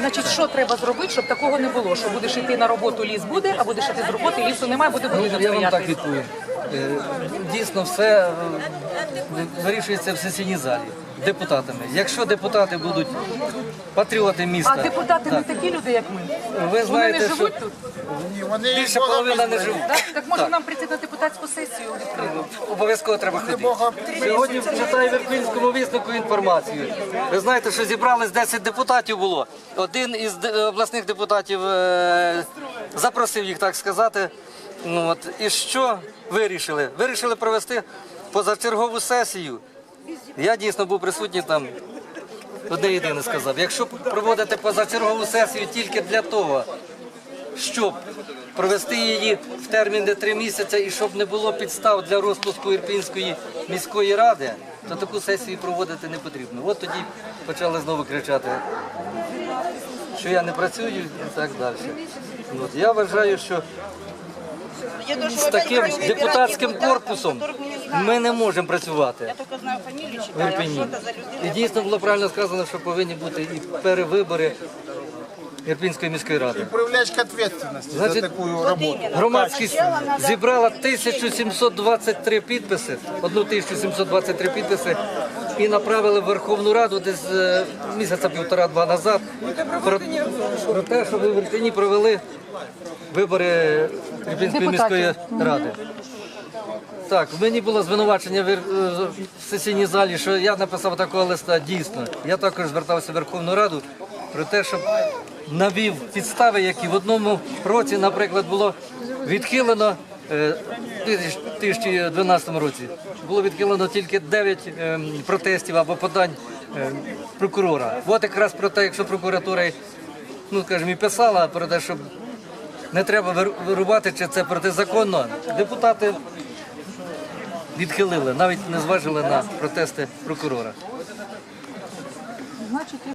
Значить, що треба зробити, щоб такого не було? Що будеш йти на роботу, ліс буде, а будеш йти з роботи, лісу немає, буде Ну, будинок я вам так стояти. відповім. Е, Дійсно, все е, вирішується в сесійній залі депутатами. Якщо депутати будуть патріоти міста, А депутати не так, такі люди, як ми. ви Вони знаєте, не що живуть тут. Вони більше половина не живуть. Так, так може нам прийти на депутатську сесію? Обов'язково треба ходити. Сьогодні читаю в Ірпінському висновку інформацію. Ви знаєте, що зібрались 10 депутатів було. Один із де- обласних депутатів е, запросив їх, так сказати. Ну, от, і що вирішили? Вирішили провести позачергову сесію. Я дійсно був присутній там. Одне єдине сказав. Якщо проводити позачергову сесію тільки для того, щоб провести її в термін де три місяці і щоб не було підстав для розпуску Ірпінської міської ради, то таку сесію проводити не потрібно. От тоді почали знову кричати, що я не працюю і так далі. От, я вважаю, що з таким депутатським корпусом ми не можемо працювати в Ірпіні. І дійсно було правильно сказано, що повинні бути і перевибори Ірпінської міської ради. привлечь к ответственности за Значит, такую работу. Громадськість зібрала 1723 підписи, 1723 підписи і направили в Верховну Раду десь е, місяця півтора-два назад про, про те, що ви в Ірпіні провели вибори Ірпінської міської ради. Так, в мені було звинувачення в, в сесійній залі, що я написав такого листа. Дійсно, я також звертався в Верховну Раду про те, щоб навів підстави, які в одному році, наприклад, було відхилено е, в 2012 році. Було відхилено тільки 9 ем, протестів або подань ем, прокурора. От якраз про те, якщо прокуратура, ну скажімо, і писала про те, щоб не треба вирубати, чи це протизаконно, депутати відхилили, навіть не зважили на протести прокурора.